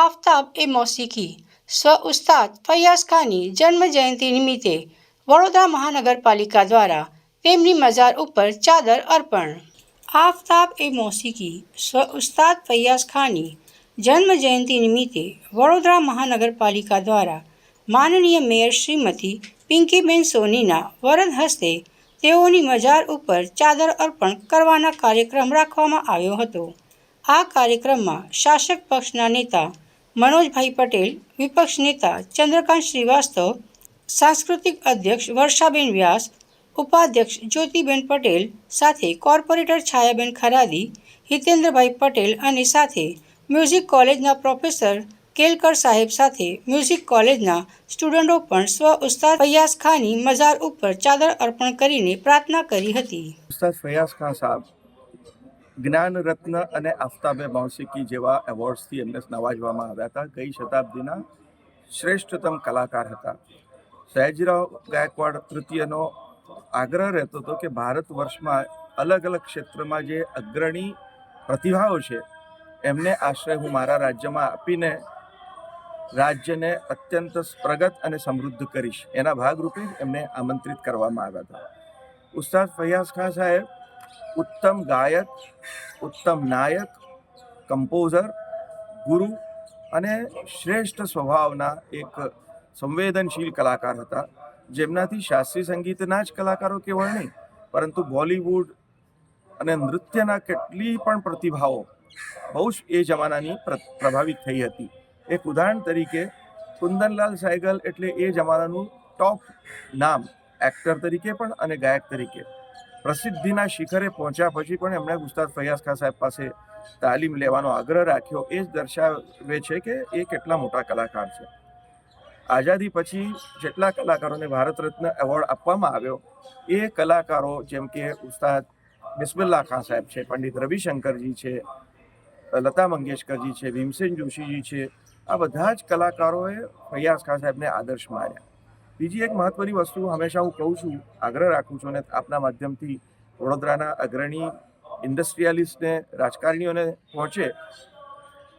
આફતાબ એ મોસીકી. સ્વ ઉસ્તાદ ફૈયાઝ ખાનની જન્મ જયંતિ નિમિત્તે વડોદરા મહાનગરપાલિકા દ્વારા તેમની મઝાર ઉપર ચાદર અર્પણ. આફતાબ એ મોસીકી, સ્વ ઉસ્તાદ ફૈયાઝ ખાનની જન્મ જયંતિ નિમિત્તે વડોદરા મહાનગરપાલિકા દ્વારા માનનીય મેયર શ્રીમતી પિંકીબેન સોનીના વરદ હસ્તે તેઓની મઝાર ઉપર ચાદર અર્પણ કરવાના કાર્યક્રમ રાખવામાં આવ્યો હતો. આ કાર્યક્રમમાં શાસક પક્ષના નેતા મનોજભાઈ પટેલ, વિપક્ષ નેતા ચંદ્રકાંત શ્રીવાસ્તવ, સાંસ્કૃતિક અધ્યક્ષ વર્ષાબેન વ્યાસ, ઉપાધ્યક્ષ જ્યોતિબેન પટેલ સાથે કોર્પોરેટર છાયાબેન ખરાદી, હિતેન્દ્રભાઈ પટેલ અને સાથે મ્યુઝિક કોલેજના પ્રોફેસર કેલકર સાહેબ સાથે મ્યુઝિક કોલેજના સ્ટુડન્ટો પણ સ્વ ઉસ્તાદ ફૈયાઝ ખાનની મઝાર ઉપર ચાદર અર્પણ કરીને પ્રાર્થના કરી હતી. ઉસ્તાદ ફૈયાઝ ખાન સાહેબ જ્ઞાન રત્ન અને આફતાબે મૌસિકી જેવા એવોર્ડ્સથી એમને નવાજવામાં આવ્યા હતા. ગઈ શતાબ્દીના શ્રેષ્ઠતમ કલાકાર હતા. સયાજીરાવ ગાયકવાડ તૃતીયનો આગ્રહ રહેતો હતો કે ભારત વર્ષમાં અલગ અલગ ક્ષેત્રમાં જે અગ્રણી પ્રતિભાઓ છે, એમને આશ્રય હું મારા રાજ્યમાં આપીને રાજ્યને અત્યંત પ્રગત અને સમૃદ્ધ કરીશ. એના ભાગરૂપે એમને આમંત્રિત કરવામાં આવ્યા હતા. ઉસ્તાદ ફૈયાઝ ખાન સાહેબ ઉત્તમ ગાયક, ઉત્તમ નાયક કમ્પોઝર ગુરુ અને શ્રેષ્ઠ સ્વભાવના એક સંવેદનશીલ કલાકાર હતા. જેમનાથી શાસ્ત્રીય સંગીતના જ કલાકારો કેવળ નહીં, પરંતુ બોલિવૂડ અને નૃત્યના કેટલી પણ પ્રતિભાઓ બહુ જ એ જમાનાની પ્રભાવિત થઈ હતી. એક ઉદાહરણ તરીકે, કુંદનલાલ સાયગલ એટલે એ જમાનાનું ટોપ નામ એક્ટર તરીકે પણ અને ગાયક તરીકે. પ્રસિદ્ધિના શિખરે પહોંચ્યા પછી પણ એમણે ઉસ્તાદ ફૈયાઝ ખાન સાહેબ પાસે તાલીમ લેવાનો આગ્રહ રાખ્યો. એ જ દર્શાવે છે કે એ કેટલા મોટા કલાકાર છે. આઝાદી પછી જેટલા કલાકારોને ભારત રત્ન એવોર્ડ આપવામાં આવ્યો, એ કલાકારો જેમ કે ઉસ્તાદ બિસ્મિલ્લા ખાન સાહેબ છે, પંડિત રવિશંકરજી છે, લતા મંગેશકરજી છે, ભીમસેન જોશીજી છે, આ બધા જ કલાકારોએ ફૈયાઝ ખાન સાહેબને આદર્શ માન્યા બીજી એક મહત્વની વસ્તુ હંમેશા હું કહું છું, આગ્રહ રાખું છું અને આપના માધ્યમથી વડોદરાના અગ્રણી ઇન્ડસ્ટ્રીયાલિસ્ટને, રાજકારણીઓને પહોંચે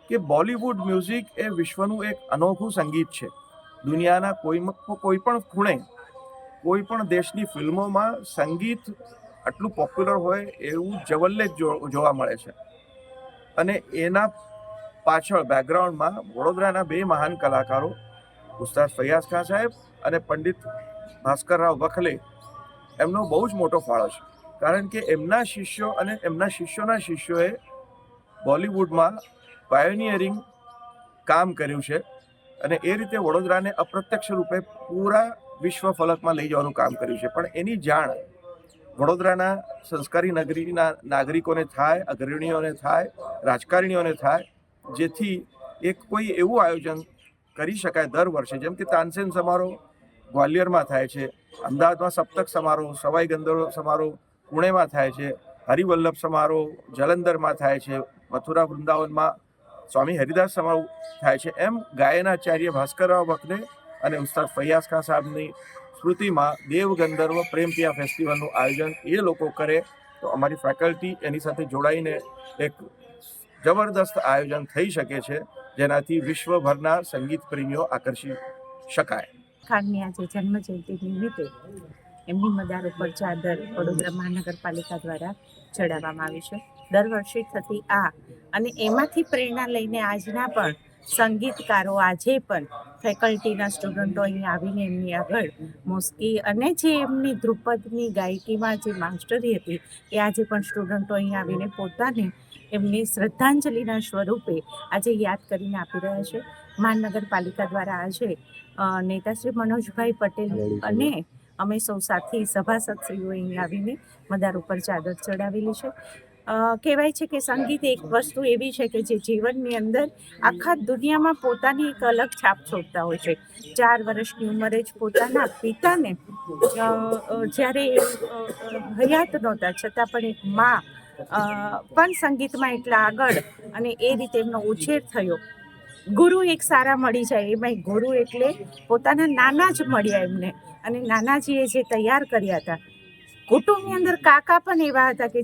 કે બોલિવૂડ મ્યુઝિક એ વિશ્વનું એક અનોખું સંગીત છે. દુનિયાના કોઈ કોઈ પણ ખૂણે કોઈ પણ દેશની ફિલ્મોમાં સંગીત આટલું પોપ્યુલર હોય એવું જવલ્લે જ, જોવા મળે છે. અને એના પાછળ બેકગ્રાઉન્ડમાં વડોદરાના બે મહાન કલાકારો ઉસ્તાદ ફૈયાઝ ખાન સાહેબ અને પંડિત ભાસ્કરરાવ બખલે એમનો બહુ જ મોટો ફાળો છે. કારણ કે એમના શિષ્યો અને એમના શિષ્યોના શિષ્યોએ બોલિવૂડમાં પાયોનિયરિંગ કામ કર્યું છે અને એ રીતે વડોદરાને અપ્રત્યક્ષ રૂપે પૂરા વિશ્વ ફલકમાં લઈ જવાનું કામ કર્યું છે. પણ એની જાણ વડોદરાના સંસ્કારી નગરીના નાગરિકોને થાય, અગ્રણીઓને થાય, રાજકારણીઓને થાય, જેથી એક કોઈ એવું આયોજન કરી શકાય દર વર્ષે. જેમ કે તાનસેન સમારોહ ગ્વાલિયરમાં થાય છે, અમદાવાદમાં સપ્તક સમારોહ, સવાઈ ગંધર્વ સમારોહ પુણેમાં થાય છે, હરિવલ્લભ સમારોહ જલંધરમાં થાય છે, મથુરા વૃંદાવનમાં સ્વામી હરિદાસ સમારોહ થાય છે. એમ ગાયનાચાર્ય ભાસ્કરરાવ બકલે અને ઉસ્તાદ ફૈયાઝ ખાન સાહેબની સ્મૃતિમાં દેવ ગંધર્વ પ્રેમપિયા ફેસ્ટિવલનું આયોજન એ લોકો કરે તો અમારી ફેકલ્ટી એની સાથે જોડાઈને એક જબરદસ્ત આયોજન થઈ શકે છે. જેનાથી વિશ્વભરના સંગીત પ્રેમીઓ આકર્ષી શકાય. ખાનની આજે જન્મ જયંતિ નિમિત્તે એમની મદાર ઉપર ચાદર વડોદરા મહાનગરપાલિકા દ્વારા ચડાવવામાં આવી છે. દર વર્ષે થતી આ અને એમાંથી પ્રેરણા લઈને આજના પણ સંગીતકારો આજે પણ ફેકલ્ટીના સ્ટુડન્ટો અહીં આવીને એમની આગળ મોસ્કી અને જે એમની ધ્રુપદની ગાયકીમાં જે માસ્ટરી હતી એ આજે પણ સ્ટુડન્ટો અહીં આવીને પોતાની એમની શ્રદ્ધાંજલિના સ્વરૂપે આજે યાદ કરીને આપી રહ્યા છે. મહાનગરપાલિકા દ્વારા આજે નેતાશ્રી મનોજભાઈ પટેલ અને અમે સૌ સાથી સભાસદશ્રીઓ અહીં આવીને મદાર ઉપર ચાદર ચડાવેલી છે. કહેવાય છે કે સંગીત એક વસ્તુ એવી છે કે જે જીવનની અંદર આખા દુનિયામાં પોતાની એક અલગ છાપ છોડતા હોય છે. ચાર વર્ષની ઉંમરે જ પોતાના પિતાને જ્યારે હયાત નહોતા છતાં પણ એક મા પણ સંગીતમાં એટલા આગળ અને એ રીતે એમનો ઉછેર થયો. ગુરુ એક સારા મળી જાય એમાં ગુરુ એટલે પોતાના નાના જ મળ્યા એમને. અને નાનાજીએ જે તૈયાર કર્યા હતા. કુટુંબની અંદર કાકા પણ એવા હતા કે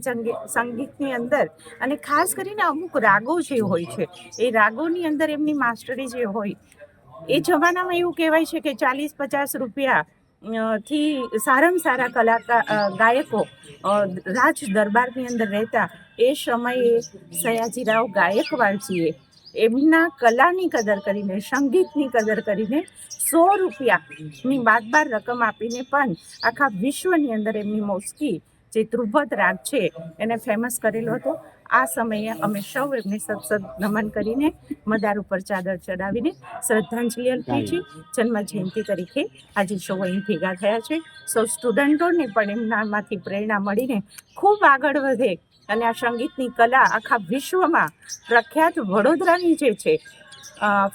સંગીતની અંદર અને ખાસ કરીને અમુક રાગો જે હોય છે, એ રાગોની અંદર એમની માસ્ટરી જે હોય, એ જમાનામાં એવું કહેવાય છે કે ચાલીસ પચાસ રૂપિયા થી સારામાં સારા કલાકાર ગાયકો રાજ દરબારની અંદર રહેતા એ સમયે સયાજીરાવ ગાયકવાડજીએ એમના કલાની કદર કરીને, સંગીતની કદર કરીને સો રૂપિયાની બાદબાર રકમ આપીને પણ આખા વિશ્વની અંદર એમની મોસ્કી જે ધ્રુપદ રાગ છે એને ફેમસ કરેલો હતો. આ સમયે અમે સૌ એમને સત્સદ નમન કરીને મદાર ઉપર ચાદર ચડાવીને શ્રદ્ધાંજલિ અર્પીએ છીએ. જન્મ જયંતિ તરીકે આજે સૌ અહીં ભેગા થયા છે. સૌ સ્ટુડન્ટોને પણ એમનામાંથી પ્રેરણા મળીને ખૂબ આગળ વધે અને આ સંગીતની કલા આખા વિશ્વમાં પ્રખ્યાત વડોદરાની જે છે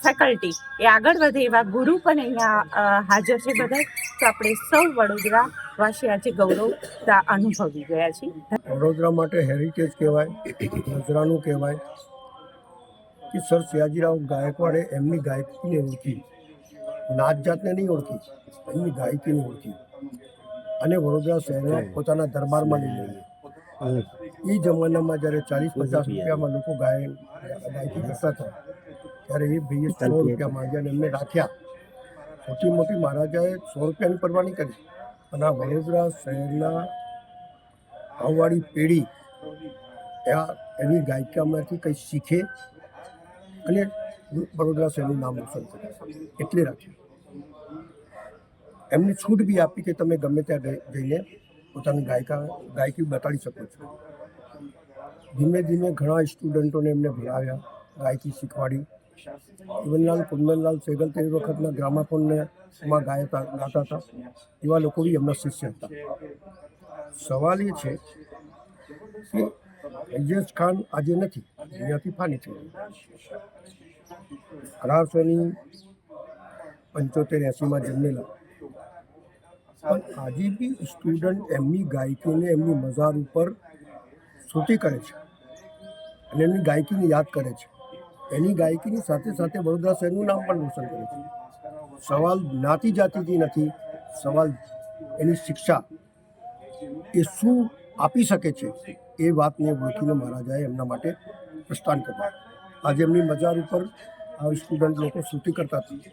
ફેકલ્ટી એ આગળ વધે એવા ગુરુ પણ અહીંયા હાજર છે બધા. તો આપણે સૌ વડોદરા વાસી આજે ગૌરવતા અનુભવી ગયા છીએ. વડોદરા માટે હેરિટેજ કહેવાય નજરાનું કહેવાય કે સર સયાજીરાવ ગાયકવાડે એમની ગાયકીને ઓળખી. નાત જાતને નહીં ઓળખી એમની ગાયકીને ઓળખી. અને વડોદરા શહેરને પોતાના દરબારમાં લઈ લઈએ. એ જમાનામાં જ્યારે ચાલીસ પચાસ રૂપિયામાં લોકો ગાયન ગાયકી કરતા હતા ત્યારે એ ભાઈએ સો રૂપિયા માંગ્યા અને એમને રાખ્યા. સૌથી મોટી મહારાજાએ સો રૂપિયાની પરવાની કરી. અને આ વડોદરા શહેરના આવવાળી પેઢી આ એની ગાયિકામાંથી કંઈ શીખે અને વડોદરા શહેરનું નામ રોશન કરે. એટલે રાખ્યું. એમને છૂટ બી આપી કે તમે ગમે ત્યાં જઈને પોતાની ગાયિકા, ગાયકી બતાડી શકો છો. ધીમે ધીમે ઘણા સ્ટુડન્ટોને એમને ભણાવ્યા, ગાયકી શીખવાડી. જીવનલાલ, કુંદનલાલ સેગલ તે વખતના ગ્રામાફોનને માં ગાયતા, ગાતા હતા. એવા લોકો બી એમના શિષ્ય હતા. સવાલ એ છે કે ફૈઝ ખાન આજે નથી દુનિયાથી ફાની થઈ અઢારસોની પંચોતેર એંસીમાં જન્મેલા. પણ આજે બી સ્ટુડન્ટ એમની ગાયકીને એમની મઝાર ઉપર સ્તુતિ કરે છે. અને એમની ગાયકીને યાદ કરે છે. એની ગાયકીની સાથે સાથે વડોદરા શહેરનું નામ પણ રોશન કરે છે. સવાલ જ્ઞાતિ જાતિથી નથી, સવાલ એની શિક્ષા એ શું આપી શકે છે એ વાતને ઓળખીને મહારાજાએ એમના માટે પ્રસ્થાન કર્યું. આજે એમની મજાર ઉપર આ સ્ટુડન્ટ લોકો સ્તુતિ કરતા હતા.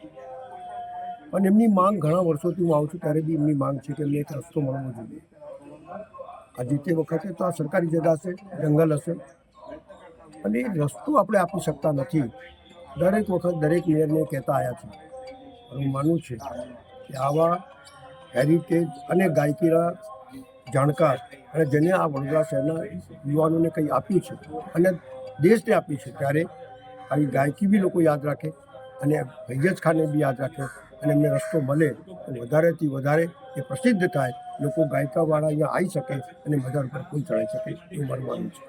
અને એમની માંગ ઘણા વર્ષોથી હું આવું છું, ત્યારે બી એમની માંગ છે કે એમને એક રસ્તો મળવો જોઈએ. આજે તે વખતે તો આ સરકારી જગા હશે, જંગલ હશે અને એ રસ્તો આપણે આપી શકતા નથી. દરેક વખત દરેક મેયરને કહેતા આવ્યા છે. હું માનું છું કે આવા હેરિટેજ અને ગાયકીના જાણકાર અને જેને આ વડોદરા શહેરના યુવાનોને કંઈ આપ્યું છે અને દેશને આપ્યું છે ત્યારે આવી ગાયકી બી લોકો યાદ રાખે અને ભૈયજ ખાને બી યાદ રાખે અને એમને રસ્તો મળે વધારેથી વધારે એ પ્રસિદ્ધ થાય. લોકો ગાયકાવાળા અહીંયા આવી શકે અને બજાર ઉપર કોઈ ચડાવી શકે એવું મારું માનવું છે.